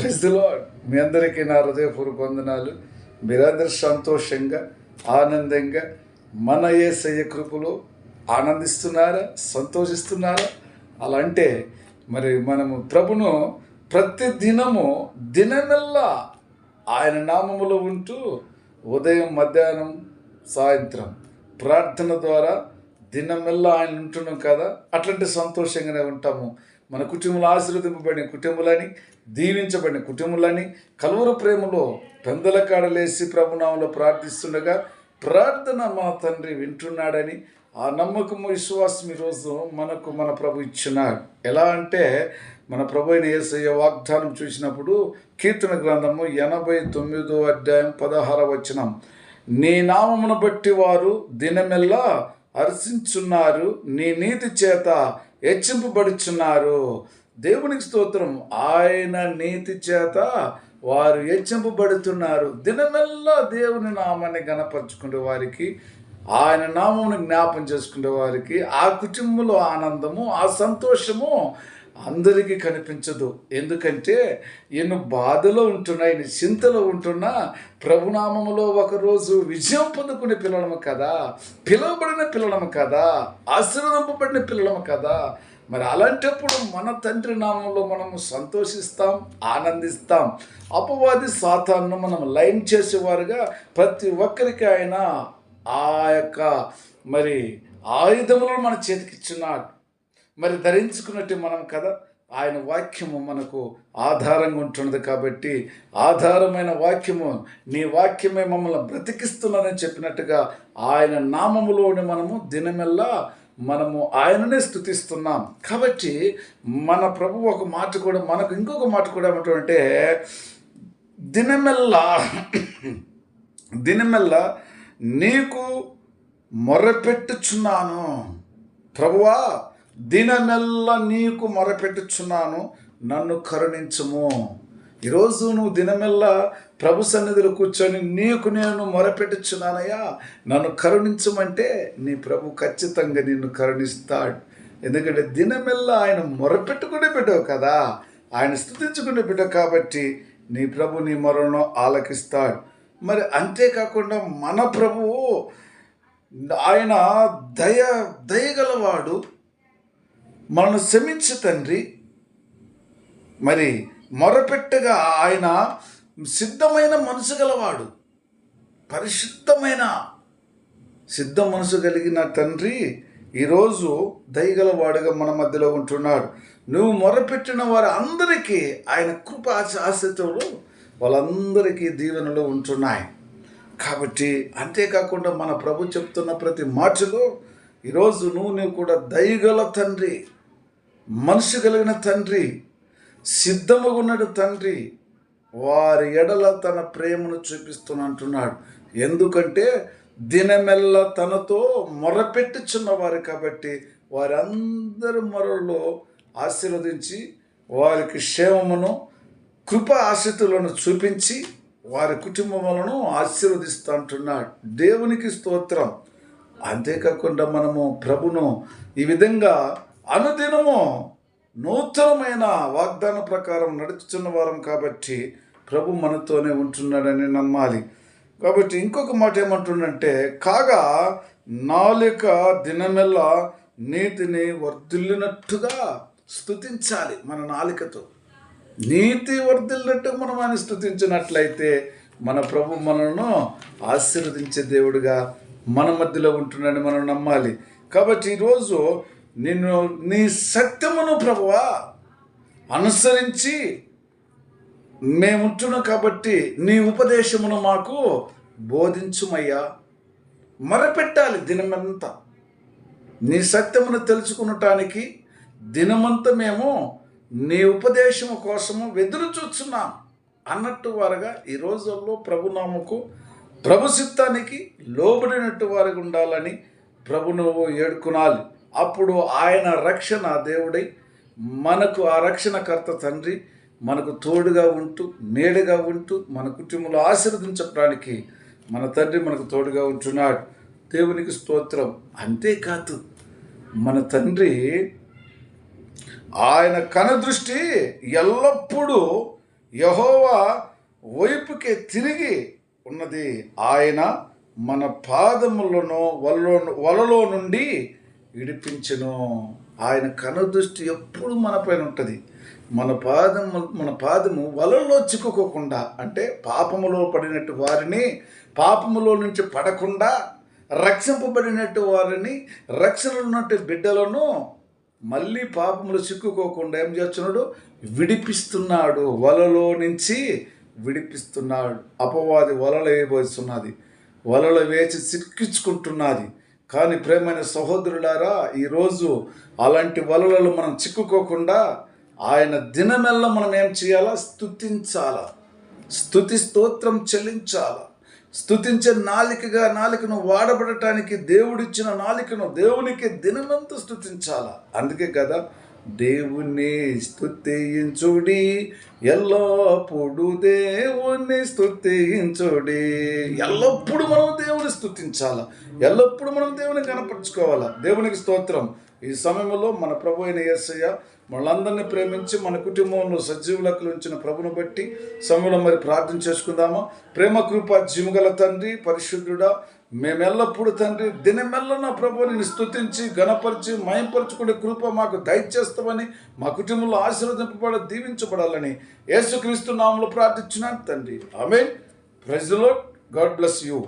క్రిస్తులో మీ అందరికీ నా హృదయపూర్వక వందనాలు. మీరందరూ సంతోషంగా ఆనందంగా మన ఏసయ్య కృపలో ఆనందిస్తున్నారా సంతోషిస్తున్నారా? అలా అంటే మరి మనము ప్రభును ప్రతి దినము దినమెల్లా ఆయన నామములో ఉంటూ ఉదయం మధ్యాహ్నం సాయంత్రం ప్రార్థన ద్వారా దినమెల్లా ఆయన ఉంటున్నాం కదా. అట్లాంటి సంతోషంగానే ఉంటాము. మన కుటుంబంలో ఆశీర్వదింపబడిన కుటుంబాలని దీవించబడిన కుటుంబాలని కలువరు ప్రేమలో పెందల కాడలేసి ప్రభునామంలో ప్రార్థిస్తుండగా ప్రార్థన మా తండ్రి వింటున్నాడని ఆ నమ్మకము విశ్వాసం ఈరోజు మనకు మన ప్రభు ఇచ్చినాడు ఎలా అంటే మన ప్రభు అయిన యేసయ్య వాగ్దానం చూసినప్పుడు కీర్తన గ్రంథము ఎనభై తొమ్మిదో అధ్యాయం పదహార వచనం. నీ నామమును బట్టి వారు దినమెల్లా హర్షించున్నారు నీ నీతి చేత హెచ్చింపబడుచున్నారు. దేవునికి స్తోత్రం. ఆయన నీతి చేత వారు హెచ్చింపబడుతున్నారు. దినమెల్లా దేవుని నామాన్ని గనపరుచుకునే వారికి ఆయన నామమును జ్ఞాపం చేసుకునే వారికి ఆ కుటుంబంలో ఆనందము ఆ సంతోషము అందరికీ కనిపించదు. ఎందుకంటే ఎన్ని బాధలో ఉంటున్నా ఎన్ని చింతలో ఉంటున్నా ప్రభునామములో ఒకరోజు విజయం పొందుకునే పిల్లడము కదా. పిలువబడిన పిల్లడము కదా. ఆశీర్వదింపబడిన పిల్లడము కదా. మరి అలాంటప్పుడు మన తండ్రి నామంలో మనము సంతోషిస్తాం ఆనందిస్తాం. అపవాది సాతాన్ను మనం లైన్ చేసేవారుగా ప్రతి ఒక్కరికి ఆయన ఆ యొక్క మరి ఆయుధములను మన చేతికిచ్చున్నాడు. మరి ధరించుకున్నట్టు మనం కదా ఆయన వాక్యము మనకు ఆధారంగా ఉంటున్నది కాబట్టి ఆధారమైన వాక్యము నీ వాక్యమే మమ్మల్ని బ్రతికిస్తున్నానని చెప్పినట్టుగా ఆయన నామములోని మనము దినమెల్లా మనము ఆయననే స్థుతిస్తున్నాం. కాబట్టి మన ప్రభు ఒక మాట కూడా మనకు ఇంకొక మాట కూడా ఏమంటుంటే దినమెల్లా దినమెల్లా నీకు మొరపెట్టుచున్నాను ప్రభువా దినమెల్లా నీకు మొరపెట్టుచున్నాను నన్ను కరుణించుము. ఈరోజు నువ్వు దినమెల్లా ప్రభు సన్నిధిలో కూర్చొని నీకు నేను మొరపెట్టుచున్నానయ్యా నన్ను కరుణించమంటే నీ ప్రభు ఖచ్చితంగా నిన్ను కరుణిస్తాడు. ఎందుకంటే దినమెల్లా ఆయన మొరపెట్టుకునే పెట్టావు కదా ఆయన స్థుతించుకునే బిడ్డ కాబట్టి నీ ప్రభు నీ మొరను ఆలకిస్తాడు. మరి అంతేకాకుండా మన ప్రభువు ఆయన దయ దయగలవాడు మనను క్షమించు తండ్రి. మరి మొరపెట్టగా ఆయన సిద్ధమైన మనసు గలవాడు. పరిశుద్ధమైన సిద్ధ మనసు కలిగిన తండ్రి ఈరోజు దయగలవాడుగా మన మధ్యలో ఉంటున్నాడు. నువ్వు మొరపెట్టిన వారు అందరికీ ఆయన కృప ఆశతో వాళ్ళందరికీ దీవెనలు ఉంటున్నాయి. కాబట్టి అంతేకాకుండా మన ప్రభు చెప్తున్న ప్రతి మాటలో ఈరోజు నువ్వు నీవు కూడా దయగల తండ్రి. మనసు కలిగిన తండ్రి సిద్ధముగా తండ్రి వారి ఎడల తన ప్రేమను చూపిస్తున్నంటున్నాడు ఎందుకంటే దినమెల్ల తనతో మొరపెట్టుచున్న వారు కాబట్టి వారందరి మొరలో ఆశీర్వదించి వారికి క్షేమమును కృప ఆశతులను చూపించి వారి కుటుంబములను ఆశీర్వదిస్తూ అంటున్నాడు. దేవునికి స్తోత్రం. అంతేకాకుండా మనము ప్రభును ఈ విధంగా అనుదినము నూతనమైన వాగ్దాన ప్రకారం నడుచుతున్న వారం కాబట్టి ప్రభు మనతోనే ఉంటున్నాడని నమ్మాలి. కాబట్టి ఇంకొక మాట ఏమంటుండంటే కాగా నాలుక దినమెల్లా నీతిని వర్ధిల్లినట్టుగా స్థుతించాలి మన నాలికతో. నీతి వర్ధిల్లినట్టు మనం ఆయన స్థుతించినట్లయితే మన ప్రభు మనను ఆశీర్వదించే దేవుడుగా మన మధ్యలో ఉంటున్నాడని మనం నమ్మాలి. కాబట్టి ఈరోజు నిన్ను నీ సత్యమును ప్రభువా అనుసరించి మేముంటున్నాం కాబట్టి నీ ఉపదేశమును మాకు బోధించుమయ్యా. మరపెట్టాలి దినమంతా. నీ సత్యమును తెలుసుకునటానికి దినమంతా మేము నీ ఉపదేశము కోసము వెదురు చూస్తున్నాం అన్నట్టు వారుగా ఈ రోజుల్లో ప్రభునామకు ప్రభు చిత్తానికి లోబడినట్టు వారికి ఉండాలని ప్రభు నువ్వు ఏడుకునాలి. అప్పుడు ఆయన రక్షణ దేవుడై మనకు ఆ రక్షణకర్త తండ్రి మనకు తోడుగా ఉంటూ నీడగా ఉంటూ మన కుటుంబంలో ఆశీర్వదించడానికి మన తండ్రి మనకు తోడుగా ఉంటున్నాడు. దేవునికి స్తోత్రం. అంతేకాదు మన తండ్రి ఆయన కనదృష్టి ఎల్లప్పుడూ యహోవా వైపుకే తిరిగి ఉన్నది. ఆయన మన పాదములను వలలో వలలో నుండి విడిపించను. ఆయన కనుదృష్టి ఎప్పుడు మనపైన ఉంటుంది. మన పాదము మన పాదము వలలో చిక్కుకోకుండా అంటే పాపములో పడినట్టు వారిని పాపములో నుంచి పడకుండా రక్షింపబడినట్టు వారిని రక్షణ ఉన్నట్టు బిడ్డలను మళ్ళీ పాపములు చిక్కుకోకుండా ఏం చేస్తున్నాడు? విడిపిస్తున్నాడు. వలలో నుంచి విడిపిస్తున్నాడు. అపవాది వలలో వేయబోతున్నది. వలలో వేచి చిక్కించుకుంటున్నది. కానీ ప్రేమైన సహోదరులారా ఈరోజు అలాంటి వలలలో మనం చిక్కుకోకుండా ఆయన దినమెల్ల మనం ఏం చేయాలా? స్తుతించాలా. స్తుతి స్తోత్రం చెల్లించాలా. స్తుతించే నాలికగా నాలికను వాడబడటానికి దేవుడిచ్చిన నాలికను దేవునికి దినమంతా స్థుతించాలా అందుకే కదా దేవుని స్థుతించుడి ఎల్లప్పుడు దేవుణ్ణి స్థుతించుడి ఎల్లప్పుడు మనం దేవుని స్తుతించాలా? ఎల్లప్పుడు మనం దేవుని కనపరుచుకోవాలా? దేవునికి స్తోత్రం. ఈ సమయంలో మన ప్రభు అయిన యేసయ్య మనందరినీ ప్రేమించి మన కుటుంబంలో సజీవులకు ఉంచిన ప్రభును బట్టి సమయంలో మరి ప్రార్థన చేసుకుందామా? ప్రేమ కృప జిముగల తండ్రి పరిశుద్ధుడా మేమెల్లప్పుడు తండ్రి దినమెల్ల నా ప్రభు నేను స్తుతించి గణపరిచి మయంపరచుకునే కృప మాకు దయచేస్తామని మా కుటుంబంలో ఆశీర్వదింపబడ దీవించబడాలని యేసుక్రీస్తు నామంలో ప్రార్థించినాను తండ్రి. ఆమె ప్రజలో గాడ్ బ్లెస్ యూ.